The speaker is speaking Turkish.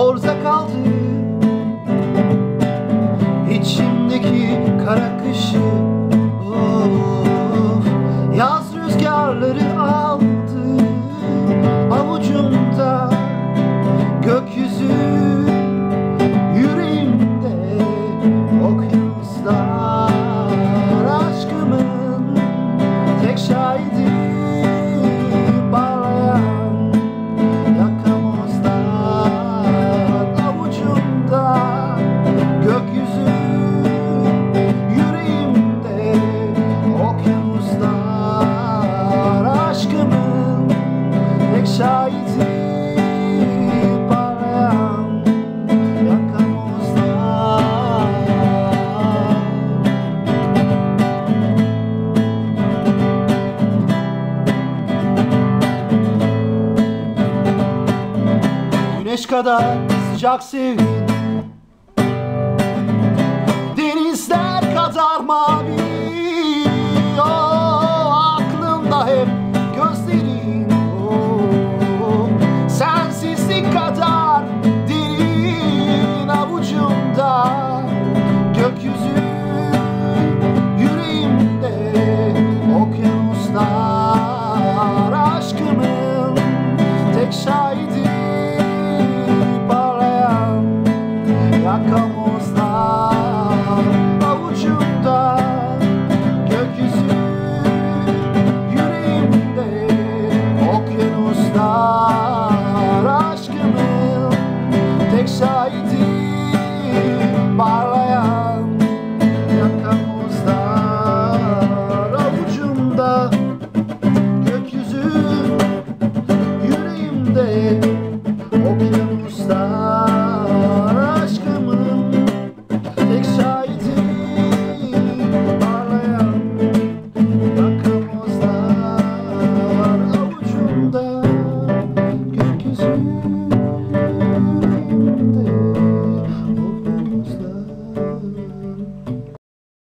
orada kaldı. İçimdeki kara kışı. Of, Yaz rüzgarları aldı. Avucumda gökyüzü Yüreğimde okyanuslar. Aşkımın tek şahidi Güneş kadar sıcak sevgin Denizler kadar mavi. Oh, Aklımda hep gözlerin oh, Sensizlik kadar derin avucumda acalmou